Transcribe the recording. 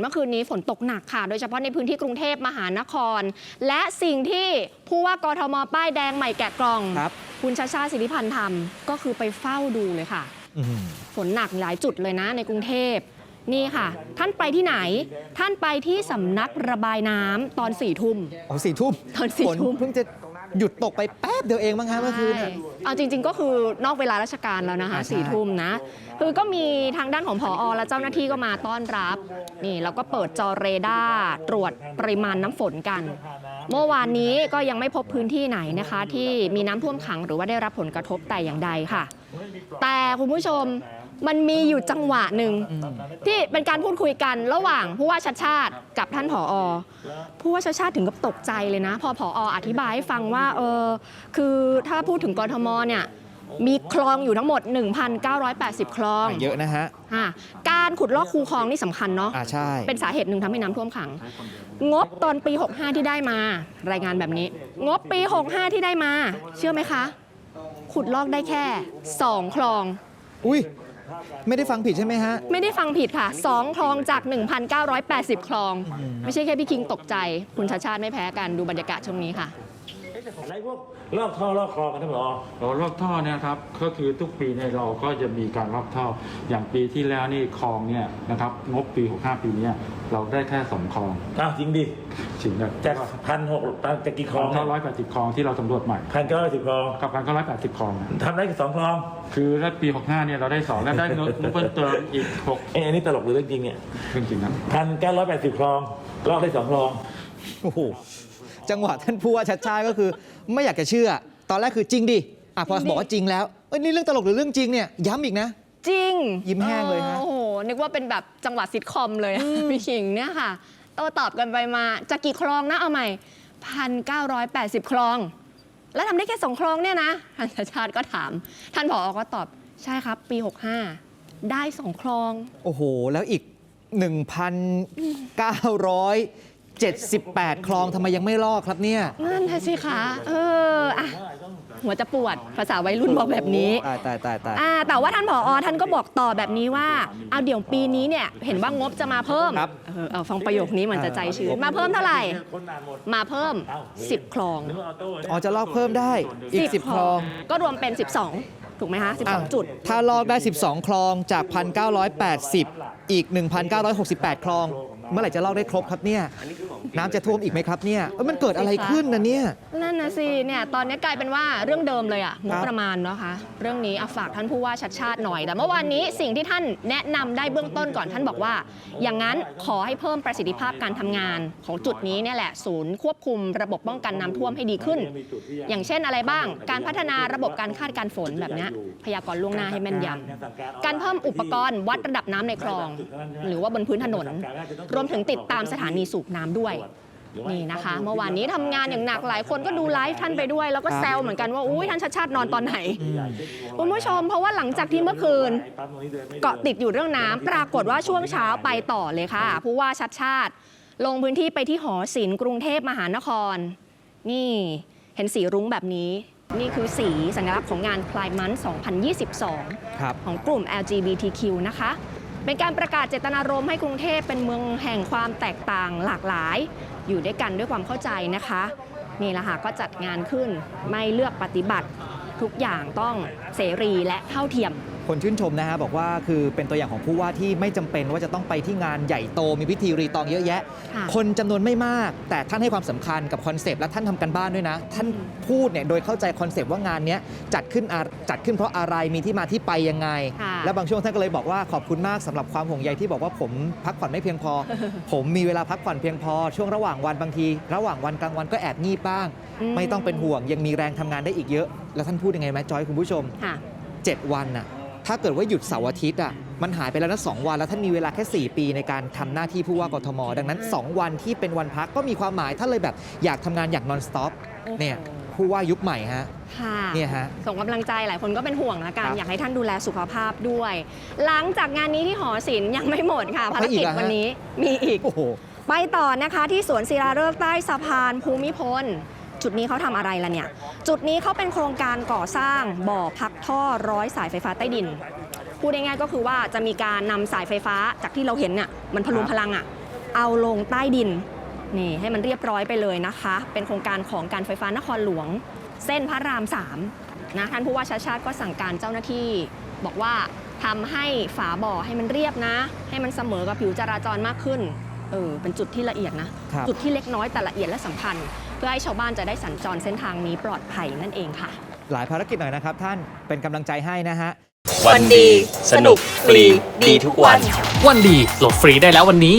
เมื่อคืนนี้ฝนตกหนักค่ะ โดยเฉพาะในพื้นที่กรุงเทพมหานคร และสิ่งที่ผู้ว่ากทมป้ายแดงใหม่แกะกล่องครับคุณชาชาติสิริพันธ์ทำก็คือไปเฝ้าดูเลยค่ะอื้อหือฝนหนักหลายจุดเลยนะในกรุงเทพนี่ค่ะ ท่านไปที่ไหน ท่านไปที่สำนักระบายน้ำตอนสี่ทุ่มอ๋อสี่ทุ่มตอนสี่ฝนทุ่มเพิ่งจะ หยุดตกไปแป๊บเดียวเองมั้งฮะเมื่อคืนน่ะใช่เอาจริง ๆ ก็คือนอกเวลาราชการแล้วนะคะอ่าใช่ สี่ทุ่มนะ คือก็มีทางด้านของผอและเจ้าหน้าที่ก็มาต้อนรับ นี่แล้วก็เปิดจอเรดาร์ตรวจปริมาณน้ำฝนกัน เมื่อวานนี้ก็ยังไม่พบพื้นที่ไหนนะคะ ที่มีน้ำท่วมขังหรือว่าได้รับผลกระทบแต่อย่างใดค่ะ แต่คุณผู้ชม มันมีอยู่จังหวะหนึ่งที่เป็นการพูดคุยกันระหว่างผู้ว่าชัดชาติกับท่านผอผู้ว่าชัดชาติถึงกับตกใจเลยนะ พอผออธิบายให้ฟังว่าเออคือถ้าพูดถึงกรทมเนี่ยมีคลองอยู่ทั้งหมด 1,980 คลอง เยอะนะฮะอะการขุดลอกคูคลองนี่สำคัญเนาะอ่าใช่เป็นสาเหตุหนึ่งทำให้น้ำท่วมขัง งบตอนปี 65 ที่ได้มา รายงานแบบนี้ งบปี 65 ที่ได้มา เชื่อไหมคะ ขุดลอกได้แค่ 2 คลอง อุ้ย ไม่ได้ฟังผิดใช่ไหมฮะ ไม่ได้ฟังผิดค่ะ 2 คลองจาก 1,980 คลอง ไม่ใช่แค่พี่คิงตกใจ คุณชาชาติไม่แพ้กันดูบรรยากาศช่วงนี้ค่ะ อะไรพวกลอกท่อลอกคลองกันท่านผอ เราลอกท่อเนี่ยครับก็คือทุกปีเนี่ยเราก็จะมีการลอกท่ออย่างปีที่แล้วนี่คลองเนี่ยนะครับงบปี65ปีเนี้เราได้แค่2คลองอ้าวจริงดิจริงนะจากพันหกจากกี่คคลลอองงเท่าร้อยแปดสิบคลองที่เราสำรวจใหม่พันเก้าร้อยสิบคลองกับการก็ร้อยแปดสิบคลองนะทำได้แค่สองคลอง คือแล้วปี65เนี่ยเราได้2แล้วได้งบเพิ่มเติมอีกเอ้ยอันนี้ตลกหรือเรื่องจริงเนี่ย6จริงๆนะพันเก้าร้อยแปดสิบคลองลอกได้สองคลอง โอ้โห จังหวะท่านผู้ว่าชัดชาติก็คือ ไม่อยากจะเชื่อ ตอนแรกคือจริงดิอะพอจริงดิบอกว่าจริงแล้วเอ้ยนี่เรื่องตลกหรือเรื่องจริงเนี่ยย้ำอีกนะ จริงยิ้มแห้งเลยฮะ โอ้โห นึกว่าเป็นแบบจังหวะซิทคอมเลยพี่คิงเนี่ยค่ะ โต้ตอบกันไปมาจะกี่คลองนะเอาใหม่พันเก้าร้อยแปดสิบคลอง แล้วทำได้แค่สองคลองเนี่ยนะท่านชาติชาติก็ถาม ท่านผอก็ตอบใช่ครับ ปี 65 ได้สองคลอง โอ้โห แล้วอีก 1,978 คลองทำไมยังไม่ลอกครับเนี่ย นั่นแหละสิคะเอออะหัวจะปวดภาษาวัยรุ่นบอกแบบนี้ ตายตายตายตายอ่าแต่ว่าท่านผอ ท่านก็บอกต่อแบบนี้ว่า เอาเดี๋ยวปีนี้เนี่ยเห็นว่างบจะมาเพิ่มครับเออเอาฟังประโยคนี้เหมือนจะใจชื้นมาเพิ่มเท่าไหร่คนอ่านหมดมาเพิ่ม 10 คลองนึกว่าออโต้เนี่ยอ๋อจะลอกเพิ่มได้อีก 10 คลอง ก็รวมเป็น 12 ถูกไหมคะอะ12 จุด ถ้าลอกได้ 12 คลองจาก 1,980 อีก 1,968 คลอง เมื่อไหร่จะเล่าได้ครบครับเนี่ยน้ำจะท่วมอีกไหมครับเนี่ยเอ้ยมันเกิดอะไรขึ้นนะเนี่ย นั่นนะสิเนี่ยตอนนี้กลายเป็นว่าเรื่องเดิมเลยอะงครับบประมาณเนาะคะ เรื่องนี้อะฝากท่านผู้ว่าชัดชาติหน่อย แต่เมื่อวานนี้สิ่งที่ท่านแนะนำได้เบื้องต้นก่อนท่านบอกว่า อย่างนั้นขอให้เพิ่มประสิทธิภาพการทำงานของจุดนี้เนี่ยแหละศูนย์ควบคุมระบบป้องกันน้ำท่วมให้ดีขึ้น อย่างเช่นอะไรบ้าง การพัฒนาระบบการคาดการณ์ฝนแบบเนี้ยพยากรณ์ล่วงหน้าให้แม่นยำการเพิ่มอุปกรณ์วัดระดับน้ำในคลอง หรือว่าบนพื้นถนน รวมถึงติดตามสถานีสูบน้ำด้วยนี่นะคะ เมื่อวานนี้ทำงานอย่างหนักหลายคนก็ดูไลฟ์ท่านไปด้วย แล้วก็แซวเหมือนกันว่าอุ้ยท่านชัดชาตินอนตอนไหน คุณผู้ชมเพราะว่าหลังจากที่เมื่อคืน เกาะติดอยู่เรื่องน้ำปรากฏว่าช่วงเช้าไปต่อเลยค่ะผู้ว่าชัดชาติ ลงพื้นที่ไปที่หอศิลป์กรุงเทพมหานคร นี่เห็นสีรุ้งแบบนี้ นี่คือสีสัญลักษณ์ของงานพลายมัน2022 ครับ ของกลุ่ม LGBTQ นะคะ เป็นการประกาศเจตนารมณ์ให้กรุงเทพเป็นเมืองแห่งความแตกต่างหลากหลาย อยู่ด้วยกันด้วยความเข้าใจนะคะนี่แหละค่ะก็จัดงานขึ้นไม่เลือกปฏิบัติทุกอย่างต้องเสรีและเท่าเทียม คนชื่นชมนะฮะบอกว่าคือเป็นตัวอย่างของผู้ว่าที่ไม่จำเป็นว่าจะต้องไปที่งานใหญ่โตมีพิธีรีตองเยอะแยะค่ะคนจำนวนไม่มาก แต่ท่านให้ความสำคัญกับคอนเซปต์และท่านทำกันบ้านด้วยนะ ท่านพูดเนี่ยโดยเข้าใจคอนเซปต์ว่างานเนี้ยจัดขึ้นอะจัดขึ้นเพราะอะไรมีที่มาที่ไปยังไงค่ะและบางช่วงท่านก็เลยบอกว่าขอบคุณมากสำหรับความห่วงใยที่บอกว่าผมพักผ่อนไม่เพียงพอ ผมมีเวลาพักผ่อนเพียงพอ ช่วงระหว่างวันบางที ระหว่างวันกลางวันก็แอบงีบบ้างอืมไม่ต้องเป็นห่วงยังมีแรงทำงานได้อีกเยอะ แล้วท่านพูดยังไงไหมจอยคุณผู้ชมค่ะ7วันน่ะ ถ้าเกิดว่าหยุดเสาร์อาทิตย์อะมันหายไปแล้วนะสวัน แล้วท่านมีเวลาแค่ 4 ปีในการทำหน้าที่ผู้ว่ากทม ดังนั้น 2 วันที่เป็นวันพักก็มีความหมายท่านเลยแบบอยากทำงานอย่าง non stop โอ้โหเนี่ยผู้ว่ายุคใหม่ฮะค่ะเนี่ยฮะส่งกำลังใจหลายคนก็เป็นห่วงละกันครับอยากให้ท่านดูแลสุขภาพด้วย หลังจากงานนี้ที่หอศิลป์ยังไม่หมดค่ะภารไม่อีกิกจเหรอฮะวันนี้มีอีกโอ้โหไปต่อนะคะที่สวนศิลาฤกษ์ใต้สะพานภูมิพล จุดนี้เขาทำอะไรล่ะเนี่ย จุดนี้เขาเป็นโครงการก่อสร้างบ่อพักท่อร้อยสายไฟฟ้าใต้ดิน พูดง่ายๆก็คือว่าจะมีการนำสายไฟฟ้าจากที่เราเห็นน่ะมันพลุงพลังอะเอาลงใต้ดินนี่ให้มันเรียบร้อยไปเลยนะคะ เป็นโครงการของการไฟฟ้านครหลวง เส้นพระราม3นะท่านผู้ว่าชาติชาติก็สั่งการเจ้าหน้าที่ บอกว่าทำให้ฝาบ่อให้มันเรียบนะ ให้มันเสมอกับผิวจราจรมากขึ้นเออเป็นจุดที่ละเอียดนะครับจุดที่เล็กน้อยแต่ละเอียดและสำคัญ เพื่อให้ชาวบ้านจะได้สัญจรเส้นทางนี้ปลอดภัยนั่นเองค่ะ หลายภารกิจหน่อยนะครับ ท่านเป็นกำลังใจให้นะฮะ วันดี สนุก ฟรี ดีทุกวัน วันดีโหลดฟรีได้แล้ววันนี้